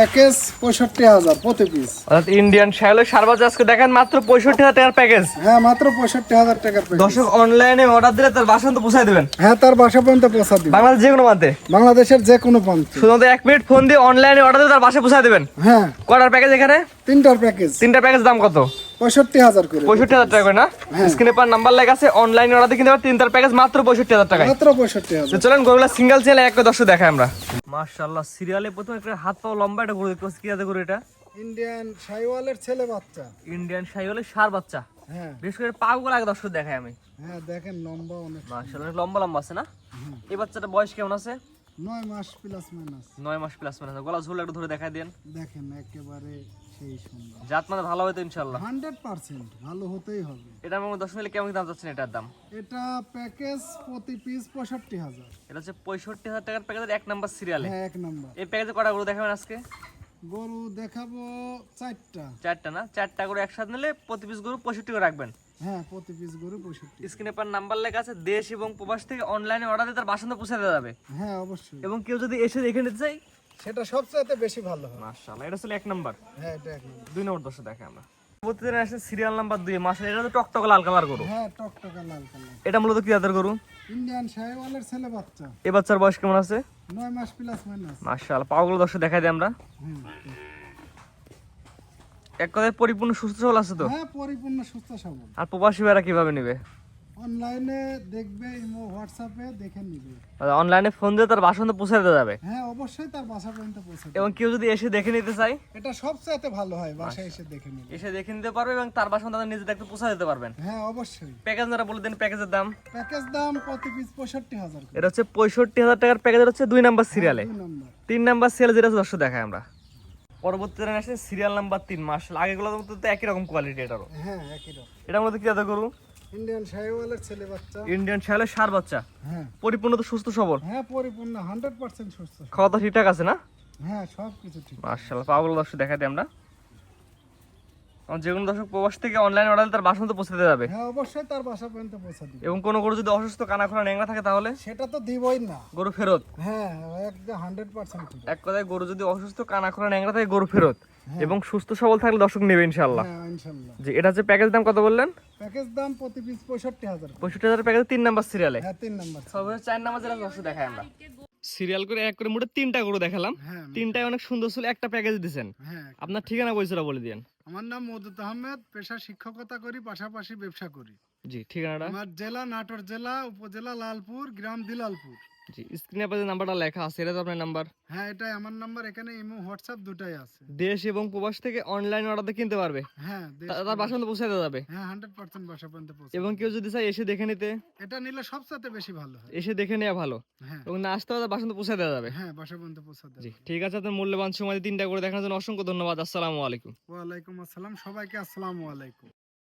Package পঁয়ষট্টি হাজার প্রতি পিস অর্থাৎ ইন্ডিয়ান শ্যালো সারবাজ আজকে দেখেন মাত্র পঁয়ষট্টি হাজার টাকার প্যাকেজ হ্যাঁ মাত্র পঁয়ষট্টি হাজার টাকার প্যাকেজ দর্শক অনলাইনে অর্ডার দিলে তার বাসন তো পৌঁছায় দেবেন। হ্যাঁ তার বাসা পর্যন্ত পৌঁছায় দিবেন। বাংলাদেশ যে কোনো প্রান্তে। বাংলাদেশের যে কোনো প্রান্তে। শুধুমাত্র এক মিনিট ফোন দিয়ে অনলাইনে অর্ডার দিলে তার বাসা পৌঁছায় দেবেন। হ্যাঁ। কটার প্যাকেজ এখানে? তিনটার প্যাকেজ তিনটা প্যাকেজ দাম কত? পঁয়ষট্টি হাজার করে পঁয়ষট্টি হাজার টাকা করে না? স্ক্রিনে পার নাম্বার লেখা আছে অনলাইনে অর্ডার কিনতে পারেন তিনটার প্যাকেজ মাত্র পঁয়ষট্টি হাজার টাকায়। মাত্র পঁয়ষট্টি হাজার। চলেন গরুগুলা সিঙ্গেল চ্যানেল একটা দর্শক দেখাই আমরা। মাশাআল্লাহ সিরিয়ালে প্রথম একটা হাত পাও লম্বা একটা গরু দেখতে পাচ্ছি। কি আছে গরু এটা? ইন্ডিয়ান সাইওয়ালের ছেলে বাচ্চা। ইন্ডিয়ান শাইওয়ালের সার বাচ্চা। হ্যাঁ। বিশেষ করে পা গুলো আগে দর্শক দেখাই আমি। হ্যাঁ দেখেন লম্বা অনেক। মাশাআল্লাহ লম্বা লম্বা আছে না? এই বাচ্চাটা বয়স কেমন আছে? নয় মাস প্লাস মাইনাস নয় মাস প্লাস মানে গলা ঝুল একটু ধরে দেখাই দেন। দেখেন একেবারে সেই সুন্দর। জাত মানে ভালো হবে তো হান্ড্রেড পার্সেন্ট ভালো হতেই হবে। এটা আমার দশ মিলে কেমন দাম যাচ্ছেন এটার দাম? এটা প্যাকেজ প্রতি পিস পঁয়ষট্টি হাজার। এটা হচ্ছে পঁয়ষট্টি হাজার টাকার প্যাকেজের এক নাম্বার সিরিয়ালে হ্যাঁ এক নাম্বার এই প্যাকেজে কটা গরু দেখাবেন আজকে? গরু দেখাবো চারটা। চারটা না? চারটা গরু একসাথে নিলে প্রতি পিস গরু পঁয়ষট্টি করে রাখবেন। হ্যাঁ প্রতি পিস গরু পঁয়ষট্টি। স্ক্রিনে পার নাম্বার লেখা আছে দেশ এবং প্রবাস থেকে অনলাইনে অর্ডার দিয়ে তার বাসন্ত পৌঁছে দেওয়া যাবে। হ্যাঁ অবশ্যই। এবং কেউ যদি এসে দেখে নিতে চাই সেটা বেশি ভালো হয়। মাশাআল্লাহ এটা ছিল এক নাম্বার হ্যাঁ এটা এক number। দুই নম্বর দর্শক দেখে আমরা। আসে সিরিয়াল নাম্বার দুই মাসে এটা তো টকটক লাল কালার গরু। হ্যাঁ টকটকা লাল কালার। এটা মূলত কি জাতের গরু? ইন্ডিয়ান সাহেওয়ালের ছেলে বাচ্চা। এ বাচ্চার বয়স কেমন আছে? নয় মাস প্লাস মাইনাস মাশাআল্লাহ পাওয়াগুলো দর্শক দেখাই দিই আমরা। হুম এক কথায় পরিপূর্ণ সুস্থ সবল আছে তো? হ্যাঁ পরিপূর্ণ সুস্থ সবল। আর প্রবাসী ভাইরা কীভাবে নিবে? অনলাইনে দেখবে ইমো হোয়াটসঅ্যাপে দেখে নিবে। অনলাইনে ফোন দিয়ে তার পৌঁছে দেওয়া যাবে? হ্যাঁ অবশ্যই তার বাসা পর্যন্ত পৌঁছে এবং কেউ যদি এসে দেখে নিতে চাই এটা সবচাইতে ভালো হয় বাসায় এসে দেখে নিবে এসে দেখে নিতে পারবে এবং তার বাসন্ত তাদের নিজে দেখতে পৌঁছা দিতে পারবেন। হ্যাঁ অবশ্যই। প্যাকেজ যারা বলে দেন প্যাকেজের দাম। প্যাকেজ দাম প্রতি পিস পঁয়ষট্টি হাজার এটা হচ্ছে পঁয়ষট্টি হাজার টাকার প্যাকেজ হচ্ছে দুই নাম্বার সিরিয়ালে তিন নাম্বার সিরিয়াল যেটা দর্শক দেখায় আমরা। পরবর্তীতে আসছে সিরিয়াল নাম্বার তিন। মাস আগেগুলো মতো তো একই রকম কোয়ালিটি এটারও। হ্যাঁ একই রকম। এটার মধ্যে কি দাদা গরু ইন্ডিয়ান ছেলে বাচ্চা। ইন্ডিয়ান সার বাচ্চা। হ্যাঁ। পরিপূর্ণ তো সুস্থ সবল। হ্যাঁ পরিপূর্ণ হান্ড্রেড পার্সেন্ট সুস্থ খাওয়া দাওয়া ঠিকঠাক আছে না? হ্যাঁ সব কিছু ঠিক মার্শাল্লাহ পাওয়াগুলো দর্শক দেখাই আমরা আমার। যে কোনো দর্শক প্রবাস থেকে অনলাইন অর্ডার তার বাসন তো পৌঁছে দেওয়া যাবে। হ্যাঁ অবশ্যই তার বাসা পর্যন্ত পৌঁছে দিবে। এবং কোনো গরু যদি অসুস্থ কানা খোলা ন্যাংরা থাকে তাহলে? সেটা তো দিবই না। গরু ফেরত। হ্যাঁ একদম হান্ড্রেড পার্সেন্ট এক কথায় গরু যদি অসুস্থ কানা খোলা ন্যাংরা থাকে গরু ফেরত। এবং সুস্থ সবল থাকলে দর্শক নেবে ইনশাল্লাহ হ্যাঁ এটা হচ্ছে প্যাকেজ দাম কত বললেন? প্যাকেজ দাম প্রতি পিস পঁয়ষট্টি হাজার। করে। পঁয়ষট্টি হাজার প্যাকেজ তিন নাম্বার সিরিয়ালে হ্যাঁ তিন নাম্বার সর্বশেষ চার নাম্বার যেটা দর্শক দেখাই আমরা। সিরিয়াল করে এক করে মোটে তিনটা গরু দেখালাম। হ্যাঁ তিনটায় অনেক সুন্দর ছিল একটা প্যাকেজ দিয়েছেন হ্যাঁ। আপনার ঠিকানা পরিচয়টা বলে দিন আমার নাম মদুত আহমেদ পেশা শিক্ষকতা করি পাশাপাশি ব্যবসা করি। জি ঠিকানাটা? আমার জেলা নাটোর জেলা উপজেলা লালপুর গ্রাম দিলালপুর। জি স্ক্রিনে আপনার যে নাম্বারটা লেখা আছে এটা তো আপনার নাম্বার হ্যাঁ এটাই আমার নাম্বার এখানে ইমো হোয়াটসঅ্যাপ দুটাই আছে। দেশ এবং প্রবাস থেকে অনলাইন অর্ডার কিনতে পারবে। হ্যাঁ তার পৌঁছে দেওয়া যাবে। হ্যাঁ হান্ড্রেড পার্সেন্ট বাসা পর্যন্ত পৌঁছে এবং কেউ যদি চাই এসে দেখে নিতে এটা নিলে সবচাইতে বেশি ভালো হয়। এসে দেখে নেওয়া ভালো। হ্যাঁ। এবং না আসতে হবে বাসন পৌঁছে দেওয়া যাবে। হ্যাঁ বাসা পর্যন্ত পৌঁছে দেবে জি ঠিক আছে আপনার মূল্যবান সময় তিনটা করে দেখানোর জন্য অসংখ্য ধন্যবাদ। আসসালামু আলাইকুম। ওয়ালাইকুম আসসালাম সবাইকে আসসালামু আলাইকুম।